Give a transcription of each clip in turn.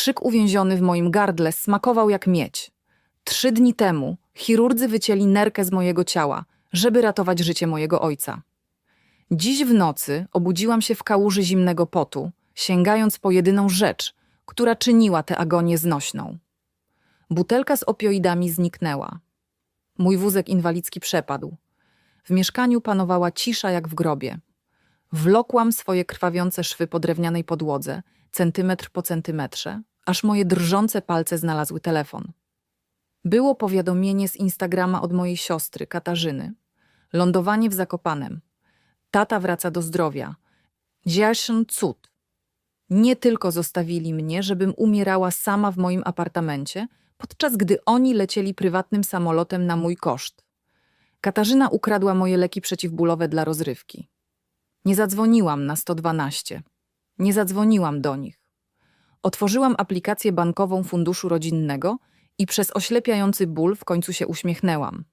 Krzyk uwięziony w moim gardle smakował jak miedź. Trzy dni temu chirurdzy wycięli nerkę z mojego ciała, żeby ratować życie mojego ojca. Dziś w nocy obudziłam się w kałuży zimnego potu, sięgając po jedyną rzecz, która czyniła tę agonię znośną. Butelka z opioidami zniknęła. Mój wózek inwalidzki przepadł. W mieszkaniu panowała cisza jak w grobie. Wlokłam swoje krwawiące szwy po drewnianej podłodze, centymetr po centymetrze, aż moje drżące palce znalazły telefon. Było powiadomienie z Instagrama od mojej siostry, Katarzyny. Lądowanie w Zakopanem. Tata wraca do zdrowia. Dziaszyn cud. Nie tylko zostawili mnie, żebym umierała sama w moim apartamencie, podczas gdy oni lecieli prywatnym samolotem na mój koszt. Katarzyna ukradła moje leki przeciwbólowe dla rozrywki. Nie zadzwoniłam na 112. Nie zadzwoniłam do nich. Otworzyłam aplikację bankową Funduszu Rodzinnego i przez oślepiający ból w końcu się uśmiechnęłam.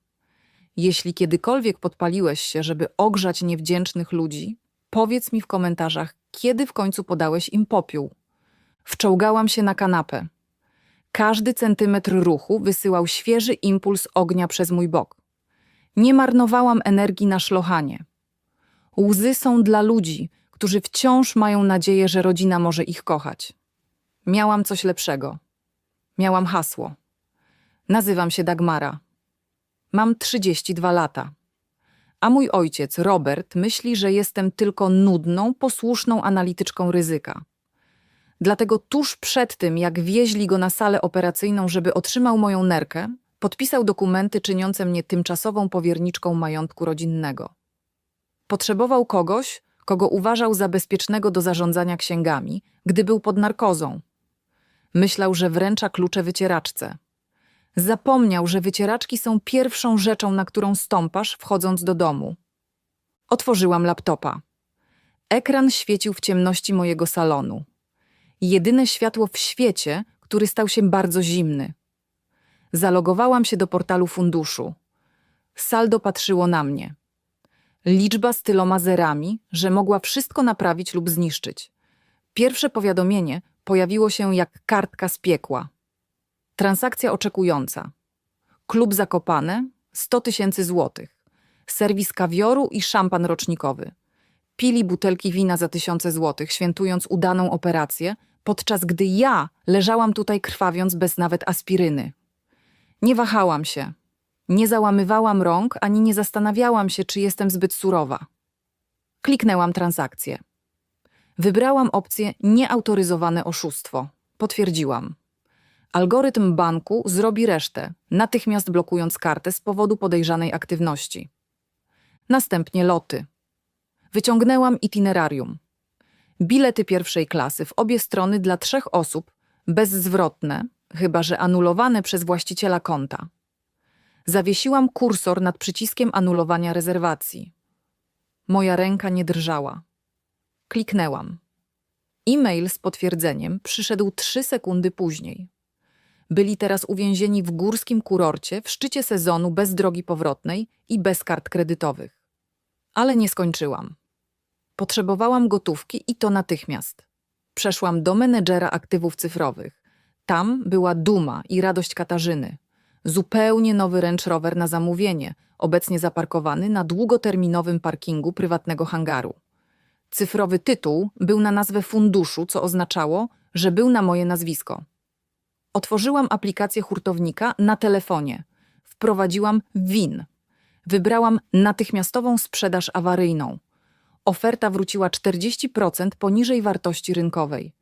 Jeśli kiedykolwiek podpaliłeś się, żeby ogrzać niewdzięcznych ludzi, powiedz mi w komentarzach, kiedy w końcu podałeś im popiół. Wczołgałam się na kanapę. Każdy centymetr ruchu wysyłał świeży impuls ognia przez mój bok. Nie marnowałam energii na szlochanie. Łzy są dla ludzi, którzy wciąż mają nadzieję, że rodzina może ich kochać. Miałam coś lepszego. Miałam hasło. Nazywam się Dagmara. Mam 32 lata. A mój ojciec, Robert, myśli, że jestem tylko nudną, posłuszną analityczką ryzyka. Dlatego tuż przed tym, jak wieźli go na salę operacyjną, żeby otrzymał moją nerkę, podpisał dokumenty czyniące mnie tymczasową powierniczką majątku rodzinnego. Potrzebował kogoś, kogo uważał za bezpiecznego do zarządzania księgami, gdy był pod narkozą. Myślał, że wręcza klucze wycieraczce. Zapomniał, że wycieraczki są pierwszą rzeczą, na którą stąpasz, wchodząc do domu. Otworzyłam laptopa. Ekran świecił w ciemności mojego salonu. Jedyne światło w świecie, który stał się bardzo zimny. Zalogowałam się do portalu funduszu. Saldo patrzyło na mnie. Liczba z tyloma zerami, że mogła wszystko naprawić lub zniszczyć. Pierwsze powiadomienie pojawiło się jak kartka z piekła. Transakcja oczekująca. Klub Zakopane 100 tysięcy złotych. Serwis kawioru i szampan rocznikowy. Pili butelki wina za tysiące złotych, świętując udaną operację, podczas gdy ja leżałam tutaj krwawiąc bez nawet aspiryny. Nie wahałam się. Nie załamywałam rąk, ani nie zastanawiałam się, czy jestem zbyt surowa. Kliknęłam transakcję. Wybrałam opcję nieautoryzowane oszustwo. Potwierdziłam. Algorytm banku zrobi resztę, natychmiast blokując kartę z powodu podejrzanej aktywności. Następnie loty. Wyciągnęłam itinerarium. Bilety pierwszej klasy w obie strony dla trzech osób, bezzwrotne, chyba że anulowane przez właściciela konta. Zawiesiłam kursor nad przyciskiem anulowania rezerwacji. Moja ręka nie drżała. Kliknęłam. E-mail z potwierdzeniem przyszedł trzy sekundy później. Byli teraz uwięzieni w górskim kurorcie w szczycie sezonu bez drogi powrotnej i bez kart kredytowych. Ale nie skończyłam. Potrzebowałam gotówki i to natychmiast. Przeszłam do menedżera aktywów cyfrowych. Tam była duma i radość Katarzyny. Zupełnie nowy Range Rover na zamówienie, obecnie zaparkowany na długoterminowym parkingu prywatnego hangaru. Cyfrowy tytuł był na nazwę funduszu, co oznaczało, że był na moje nazwisko. Otworzyłam aplikację hurtownika na telefonie. Wprowadziłam WIN. Wybrałam natychmiastową sprzedaż awaryjną. Oferta wróciła 40% poniżej wartości rynkowej.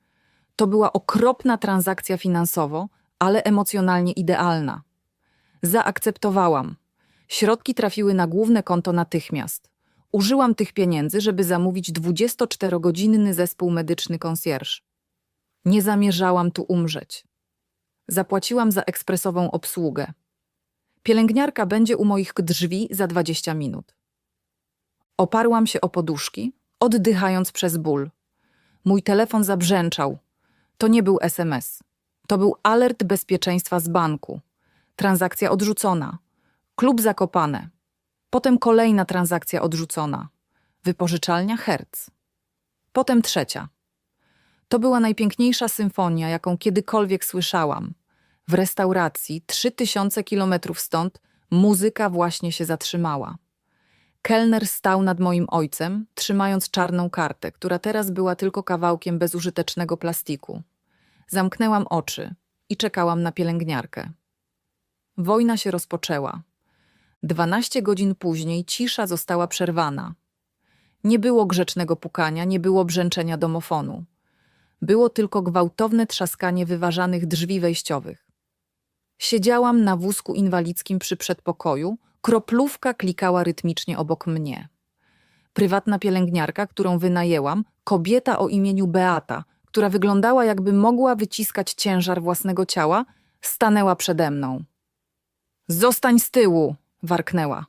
To była okropna transakcja finansowo, ale emocjonalnie idealna. Zaakceptowałam. Środki trafiły na główne konto natychmiast. Użyłam tych pieniędzy, żeby zamówić 24-godzinny zespół medyczny concierge. Nie zamierzałam tu umrzeć. Zapłaciłam za ekspresową obsługę. Pielęgniarka będzie u moich drzwi za 20 minut. Oparłam się o poduszki, oddychając przez ból. Mój telefon zabrzęczał. To nie był SMS. To był alert bezpieczeństwa z banku. Transakcja odrzucona. Klub zakopane. Potem kolejna transakcja odrzucona. Wypożyczalnia Hertz. Potem trzecia. To była najpiękniejsza symfonia, jaką kiedykolwiek słyszałam. W restauracji, trzy tysiące kilometrów stąd, muzyka właśnie się zatrzymała. Kelner stał nad moim ojcem, trzymając czarną kartę, która teraz była tylko kawałkiem bezużytecznego plastiku. Zamknęłam oczy i czekałam na pielęgniarkę. Wojna się rozpoczęła. Dwanaście godzin później cisza została przerwana. Nie było grzecznego pukania, nie było brzęczenia domofonu. Było tylko gwałtowne trzaskanie wyważanych drzwi wejściowych. Siedziałam na wózku inwalidzkim przy przedpokoju, kroplówka klikała rytmicznie obok mnie. Prywatna pielęgniarka, którą wynajęłam, kobieta o imieniu Beata, która wyglądała jakby mogła wyciskać ciężar własnego ciała, stanęła przede mną. Zostań z tyłu, warknęła.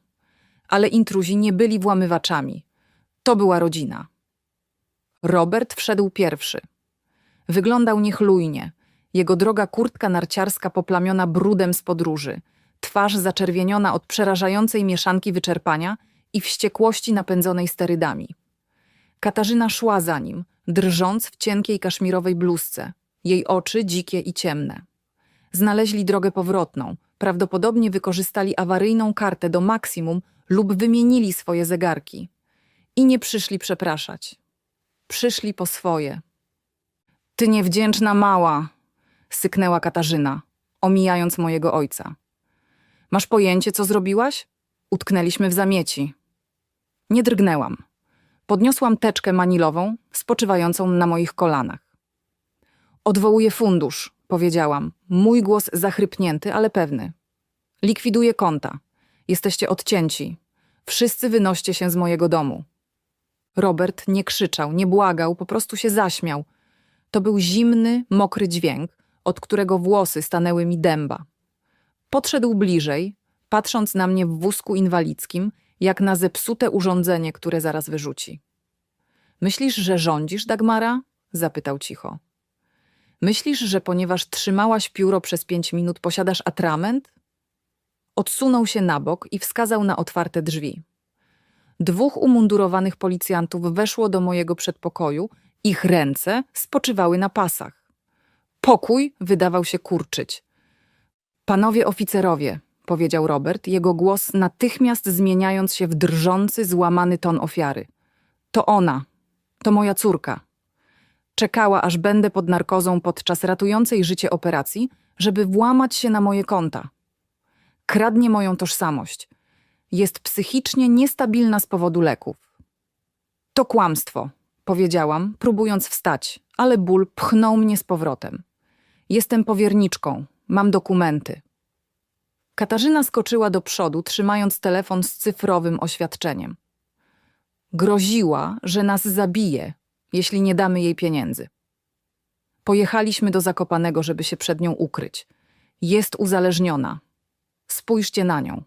Ale intruzi nie byli włamywaczami. To była rodzina. Robert wszedł pierwszy. Wyglądał niechlujnie. Jego droga kurtka narciarska poplamiona brudem z podróży, twarz zaczerwieniona od przerażającej mieszanki wyczerpania i wściekłości napędzonej sterydami. Katarzyna szła za nim, drżąc w cienkiej kaszmirowej bluzce, jej oczy dzikie i ciemne. Znaleźli drogę powrotną, prawdopodobnie wykorzystali awaryjną kartę do maksimum lub wymienili swoje zegarki. I nie przyszli przepraszać. Przyszli po swoje. Ty niewdzięczna mała, syknęła Katarzyna, omijając mojego ojca. Masz pojęcie, co zrobiłaś? Utknęliśmy w zamieci. Nie drgnęłam. Podniosłam teczkę manilową, spoczywającą na moich kolanach. Odwołuję fundusz, powiedziałam. Mój głos zachrypnięty, ale pewny. Likwiduję konta. Jesteście odcięci. Wszyscy wynoście się z mojego domu. Robert nie krzyczał, nie błagał, po prostu się zaśmiał. To był zimny, mokry dźwięk, od którego włosy stanęły mi dęba. Podszedł bliżej, patrząc na mnie w wózku inwalidzkim, jak na zepsute urządzenie, które zaraz wyrzuci. Myślisz, że rządzisz, Dagmara? zapytał cicho. Myślisz, że ponieważ trzymałaś pióro przez pięć minut, posiadasz atrament? Odsunął się na bok i wskazał na otwarte drzwi. Dwóch umundurowanych policjantów weszło do mojego przedpokoju, ich ręce spoczywały na pasach. Pokój wydawał się kurczyć. Panowie oficerowie, powiedział Robert, jego głos natychmiast zmieniając się w drżący, złamany ton ofiary. To ona, to moja córka. Czekała, aż będę pod narkozą podczas ratującej życie operacji, żeby włamać się na moje konta. Kradnie moją tożsamość. Jest psychicznie niestabilna z powodu leków. To kłamstwo, powiedziałam, próbując wstać, ale ból pchnął mnie z powrotem. Jestem powierniczką, mam dokumenty. Katarzyna skoczyła do przodu, trzymając telefon z cyfrowym oświadczeniem. Groziła, że nas zabije, jeśli nie damy jej pieniędzy. Pojechaliśmy do Zakopanego, żeby się przed nią ukryć. Jest uzależniona. Spójrzcie na nią.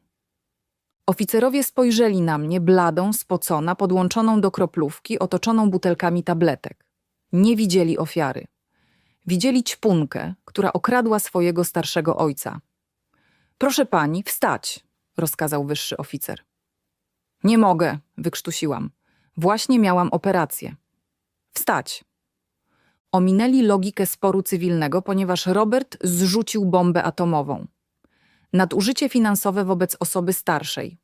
Oficerowie spojrzeli na mnie, bladą, spocona, podłączoną do kroplówki, otoczoną butelkami tabletek. Nie widzieli ofiary. Widzieli ćpunkę, która okradła swojego starszego ojca. Proszę pani, wstać, rozkazał wyższy oficer. Nie mogę, wykrztusiłam. Właśnie miałam operację. Wstać. Ominęli logikę sporu cywilnego, ponieważ Robert zrzucił bombę atomową. Nadużycie finansowe wobec osoby starszej.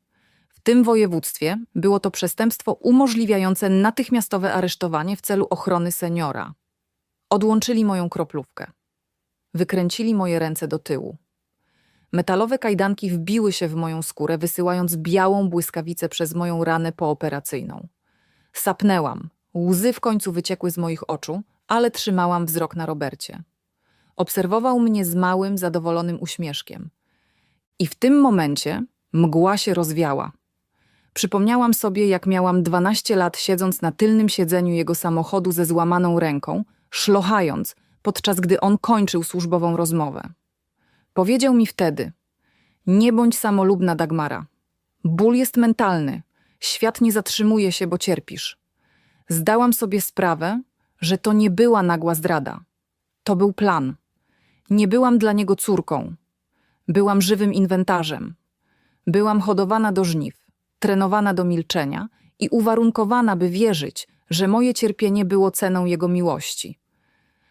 W tym województwie było to przestępstwo umożliwiające natychmiastowe aresztowanie w celu ochrony seniora. Odłączyli moją kroplówkę. Wykręcili moje ręce do tyłu. Metalowe kajdanki wbiły się w moją skórę, wysyłając białą błyskawicę przez moją ranę pooperacyjną. Sapnęłam. Łzy w końcu wyciekły z moich oczu, ale trzymałam wzrok na Robercie. Obserwował mnie z małym, zadowolonym uśmieszkiem. I w tym momencie mgła się rozwiała. Przypomniałam sobie, jak miałam 12 lat siedząc na tylnym siedzeniu jego samochodu ze złamaną ręką, szlochając, podczas gdy on kończył służbową rozmowę. Powiedział mi wtedy: Nie bądź samolubna, Dagmara. Ból jest mentalny. Świat nie zatrzymuje się, bo cierpisz. Zdałam sobie sprawę, że to nie była nagła zdrada. To był plan. Nie byłam dla niego córką. Byłam żywym inwentarzem. Byłam hodowana do żniw, trenowana do milczenia i uwarunkowana, by wierzyć, że moje cierpienie było ceną jego miłości.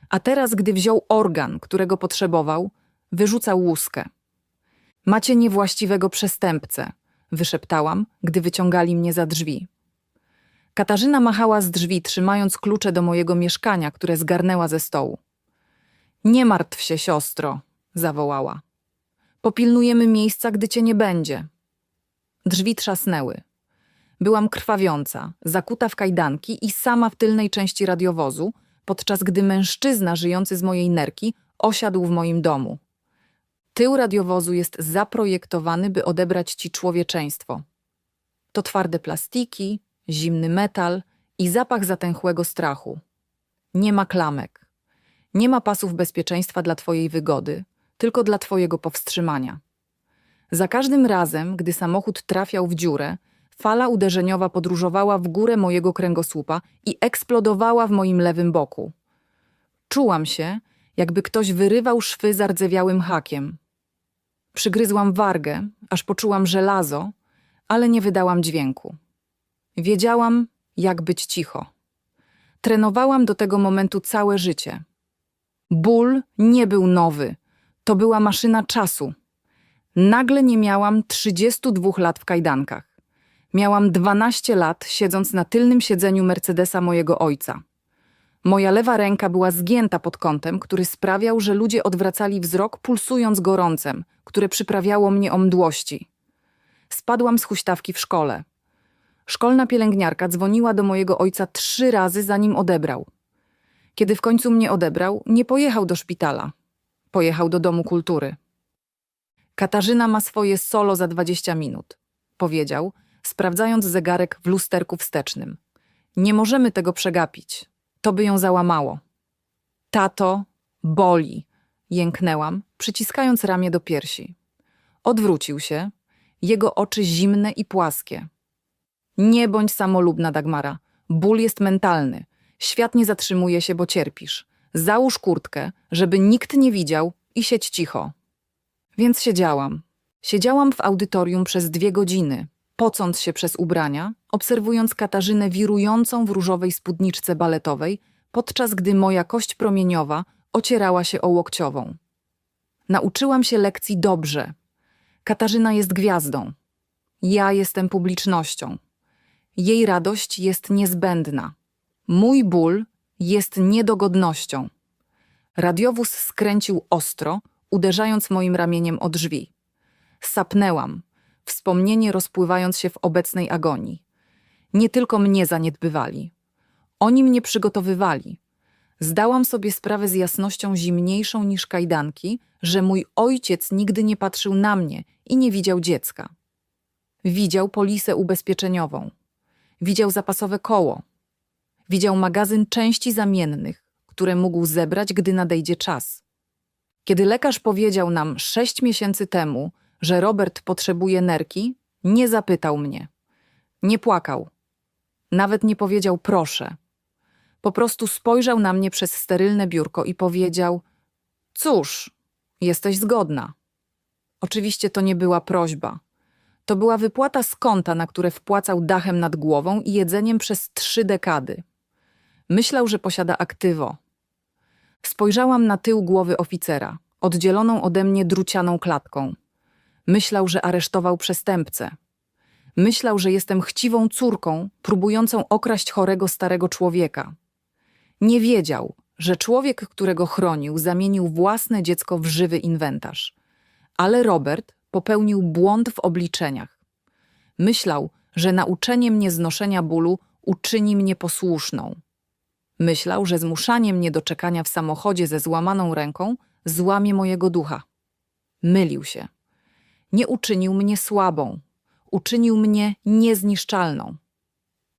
A teraz, gdy wziął organ, którego potrzebował, wyrzucał łuskę. Macie niewłaściwego przestępcę, wyszeptałam, gdy wyciągali mnie za drzwi. Katarzyna machała z drzwi, trzymając klucze do mojego mieszkania, które zgarnęła ze stołu. Nie martw się, siostro, zawołała. Popilnujemy miejsca, gdy cię nie będzie. Drzwi trzasnęły. Byłam krwawiąca, zakuta w kajdanki i sama w tylnej części radiowozu, podczas gdy mężczyzna żyjący z mojej nerki osiadł w moim domu. Tył radiowozu jest zaprojektowany, by odebrać ci człowieczeństwo. To twarde plastiki, zimny metal i zapach zatęchłego strachu. Nie ma klamek. Nie ma pasów bezpieczeństwa dla twojej wygody, tylko dla twojego powstrzymania. Za każdym razem, gdy samochód trafiał w dziurę, fala uderzeniowa podróżowała w górę mojego kręgosłupa i eksplodowała w moim lewym boku. Czułam się, jakby ktoś wyrywał szwy zardzewiałym hakiem. Przygryzłam wargę, aż poczułam żelazo, ale nie wydałam dźwięku. Wiedziałam, jak być cicho. Trenowałam do tego momentu całe życie. Ból nie był nowy, to była maszyna czasu. Nagle nie miałam 32 lat w kajdankach. Miałam 12 lat, siedząc na tylnym siedzeniu Mercedesa mojego ojca. Moja lewa ręka była zgięta pod kątem, który sprawiał, że ludzie odwracali wzrok, pulsując gorącem, które przyprawiało mnie o mdłości. Spadłam z huśtawki w szkole. Szkolna pielęgniarka dzwoniła do mojego ojca trzy razy, zanim odebrał. Kiedy w końcu mnie odebrał, nie pojechał do szpitala. Pojechał do domu kultury. Katarzyna ma swoje solo za 20 minut, powiedział, sprawdzając zegarek w lusterku wstecznym. Nie możemy tego przegapić. To by ją załamało. Tato, boli, jęknęłam, przyciskając ramię do piersi. Odwrócił się, jego oczy zimne i płaskie. Nie bądź samolubna, Dagmara. Ból jest mentalny. Świat nie zatrzymuje się, bo cierpisz. Załóż kurtkę, żeby nikt nie widział i siedź cicho. Więc siedziałam. Siedziałam w audytorium przez dwie godziny, pocąc się przez ubrania, obserwując Katarzynę wirującą w różowej spódniczce baletowej, podczas gdy moja kość promieniowa ocierała się o łokciową. Nauczyłam się lekcji dobrze. Katarzyna jest gwiazdą. Ja jestem publicznością. Jej radość jest niezbędna. Mój ból jest niedogodnością. Radiowóz skręcił ostro, uderzając moim ramieniem o drzwi. Sapnęłam, wspomnienie rozpływając się w obecnej agonii. Nie tylko mnie zaniedbywali. Oni mnie przygotowywali. Zdałam sobie sprawę z jasnością zimniejszą niż kajdanki, że mój ojciec nigdy nie patrzył na mnie i nie widział dziecka. Widział polisę ubezpieczeniową. Widział zapasowe koło. Widział magazyn części zamiennych, które mógł zebrać, gdy nadejdzie czas. Kiedy lekarz powiedział nam sześć miesięcy temu, że Robert potrzebuje nerki, nie zapytał mnie. Nie płakał. Nawet nie powiedział proszę. Po prostu spojrzał na mnie przez sterylne biurko i powiedział: Cóż, jesteś zgodna. Oczywiście to nie była prośba. To była wypłata z konta, na które wpłacał dachem nad głową i jedzeniem przez trzy dekady. Myślał, że posiada aktywo. Spojrzałam na tył głowy oficera, oddzieloną ode mnie drucianą klatką. Myślał, że aresztował przestępcę. Myślał, że jestem chciwą córką, próbującą okraść chorego starego człowieka. Nie wiedział, że człowiek, którego chronił, zamienił własne dziecko w żywy inwentarz. Ale Robert popełnił błąd w obliczeniach. Myślał, że nauczenie mnie znoszenia bólu uczyni mnie posłuszną. Myślał, że zmuszanie mnie do czekania w samochodzie ze złamaną ręką złamie mojego ducha. Mylił się. Nie uczynił mnie słabą, uczynił mnie niezniszczalną.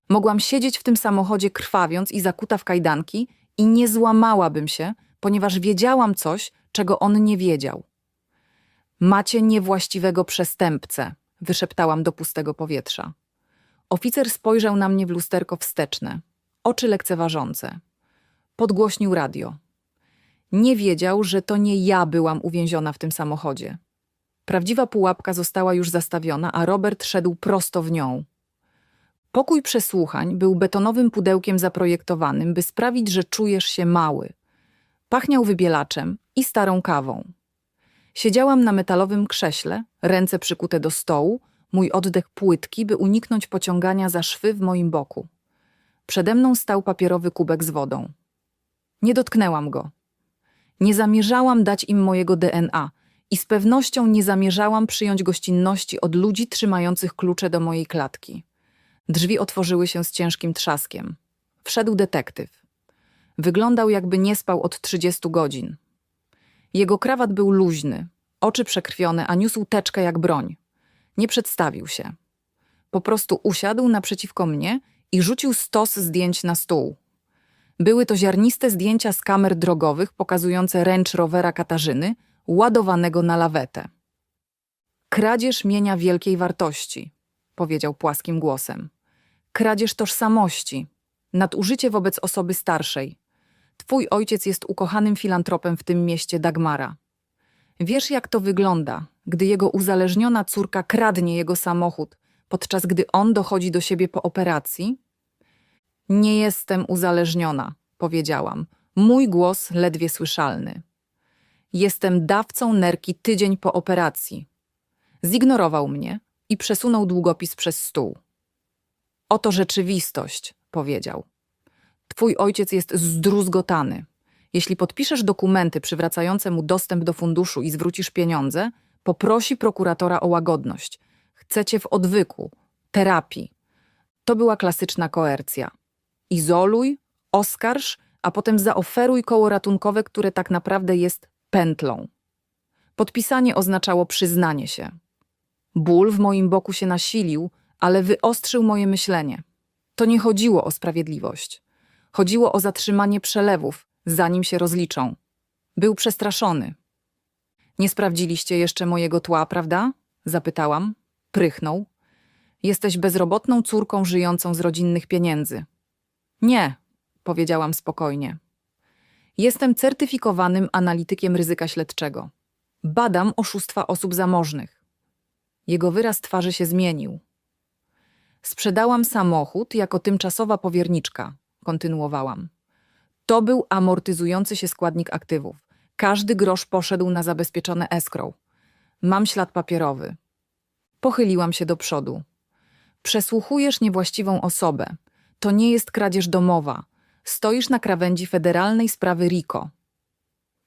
Mogłam siedzieć w tym samochodzie krwawiąc i zakuta w kajdanki i nie złamałabym się, ponieważ wiedziałam coś, czego on nie wiedział. Macie niewłaściwego przestępcę, wyszeptałam do pustego powietrza. Oficer spojrzał na mnie w lusterko wsteczne, oczy lekceważące. Podgłośnił radio. Nie wiedział, że to nie ja byłam uwięziona w tym samochodzie. Prawdziwa pułapka została już zastawiona, a Robert szedł prosto w nią. Pokój przesłuchań był betonowym pudełkiem zaprojektowanym, by sprawić, że czujesz się mały. Pachniał wybielaczem i starą kawą. Siedziałam na metalowym krześle, ręce przykute do stołu, mój oddech płytki, by uniknąć pociągania za szwy w moim boku. Przede mną stał papierowy kubek z wodą. Nie dotknęłam go. Nie zamierzałam dać im mojego DNA i z pewnością nie zamierzałam przyjąć gościnności od ludzi trzymających klucze do mojej klatki. Drzwi otworzyły się z ciężkim trzaskiem. Wszedł detektyw. Wyglądał, jakby nie spał od 30 godzin. Jego krawat był luźny, oczy przekrwione, a niósł teczkę jak broń. Nie przedstawił się. Po prostu usiadł naprzeciwko mnie i rzucił stos zdjęć na stół. Były to ziarniste zdjęcia z kamer drogowych pokazujące ręcz rowera Katarzyny, ładowanego na lawetę. Kradzież mienia wielkiej wartości, powiedział płaskim głosem. Kradzież tożsamości, nadużycie wobec osoby starszej. Twój ojciec jest ukochanym filantropem w tym mieście Dagmara. Wiesz, jak to wygląda, gdy jego uzależniona córka kradnie jego samochód, podczas gdy on dochodzi do siebie po operacji? Nie jestem uzależniona, powiedziałam. Mój głos ledwie słyszalny. Jestem dawcą nerki tydzień po operacji. Zignorował mnie i przesunął długopis przez stół. Oto rzeczywistość, powiedział. Twój ojciec jest zdruzgotany. Jeśli podpiszesz dokumenty przywracające mu dostęp do funduszu i zwrócisz pieniądze, poprosi prokuratora o łagodność. Chcecie w odwyku, terapii. To była klasyczna koercja. Izoluj, oskarż, a potem zaoferuj koło ratunkowe, które tak naprawdę jest pętlą. Podpisanie oznaczało przyznanie się. Ból w moim boku się nasilił, ale wyostrzył moje myślenie. To nie chodziło o sprawiedliwość. Chodziło o zatrzymanie przelewów, zanim się rozliczą. Był przestraszony. Nie sprawdziliście jeszcze mojego tła, prawda? Zapytałam. Prychnął. Jesteś bezrobotną córką żyjącą z rodzinnych pieniędzy. Nie, powiedziałam spokojnie. Jestem certyfikowanym analitykiem ryzyka śledczego. Badam oszustwa osób zamożnych. Jego wyraz twarzy się zmienił. Sprzedałam samochód jako tymczasowa powierniczka, kontynuowałam. To był amortyzujący się składnik aktywów. Każdy grosz poszedł na zabezpieczone escrow. Mam ślad papierowy. Pochyliłam się do przodu. Przesłuchujesz niewłaściwą osobę. To nie jest kradzież domowa. Stoisz na krawędzi federalnej sprawy RICO.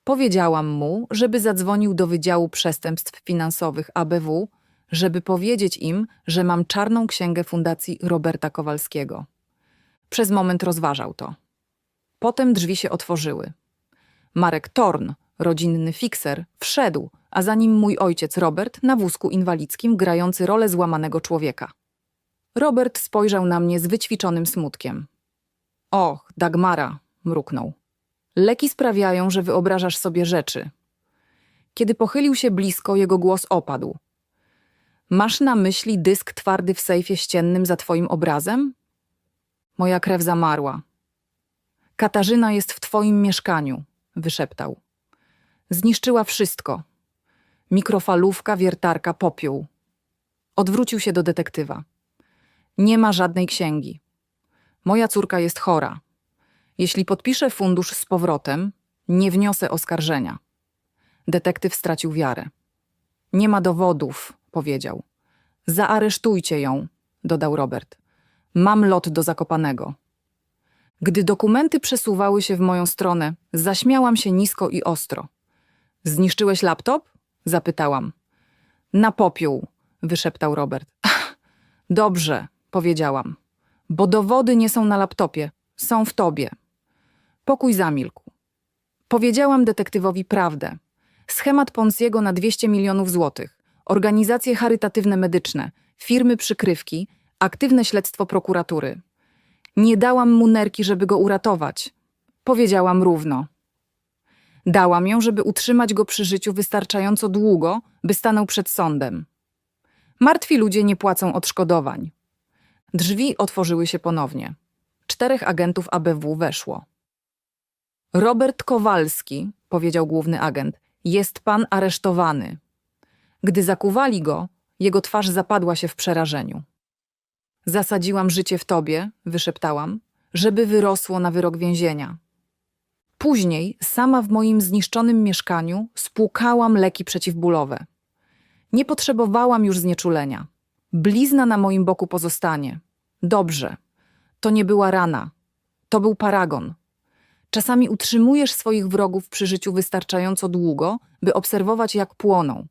Powiedziałam mu, żeby zadzwonił do Wydziału Przestępstw Finansowych ABW, żeby powiedzieć im, że mam czarną księgę Fundacji Roberta Kowalskiego. Przez moment rozważał to. Potem drzwi się otworzyły. Marek Torn, rodzinny fikser, wszedł, a za nim mój ojciec Robert na wózku inwalidzkim grający rolę złamanego człowieka. Robert spojrzał na mnie z wyćwiczonym smutkiem. Och, Dagmara, mruknął. Leki sprawiają, że wyobrażasz sobie rzeczy. Kiedy pochylił się blisko, jego głos opadł. Masz na myśli dysk twardy w sejfie ściennym za twoim obrazem? Moja krew zamarła. Katarzyna jest w twoim mieszkaniu, wyszeptał. Zniszczyła wszystko. Mikrofalówka, wiertarka, popiół. Odwrócił się do detektywa. Nie ma żadnej księgi. Moja córka jest chora. Jeśli podpiszę fundusz z powrotem, nie wniosę oskarżenia. Detektyw stracił wiarę. Nie ma dowodów, powiedział. Zaaresztujcie ją, dodał Robert. Mam lot do Zakopanego. Gdy dokumenty przesuwały się w moją stronę, zaśmiałam się nisko i ostro. Zniszczyłeś laptop? zapytałam. Na popiół, wyszeptał Robert. Dobrze, powiedziałam. Bo dowody nie są na laptopie, są w tobie. Pokój zamilkł. Powiedziałam detektywowi prawdę. Schemat Ponziego na 200 milionów złotych, organizacje charytatywne medyczne, firmy przykrywki, aktywne śledztwo prokuratury. Nie dałam mu nerki, żeby go uratować. Powiedziałam równo. Dałam ją, żeby utrzymać go przy życiu wystarczająco długo, by stanął przed sądem. Martwi ludzie nie płacą odszkodowań. Drzwi otworzyły się ponownie. Czterech agentów ABW weszło. Robert Kowalski, powiedział główny agent, jest pan aresztowany. Gdy zakuwali go, jego twarz zapadła się w przerażeniu. Zasadziłam życie w tobie, wyszeptałam, żeby wyrosło na wyrok więzienia. Później, sama w moim zniszczonym mieszkaniu, spłukałam leki przeciwbólowe. Nie potrzebowałam już znieczulenia. Blizna na moim boku pozostanie. Dobrze. To nie była rana. To był paragon. Czasami utrzymujesz swoich wrogów przy życiu wystarczająco długo, by obserwować, jak płoną.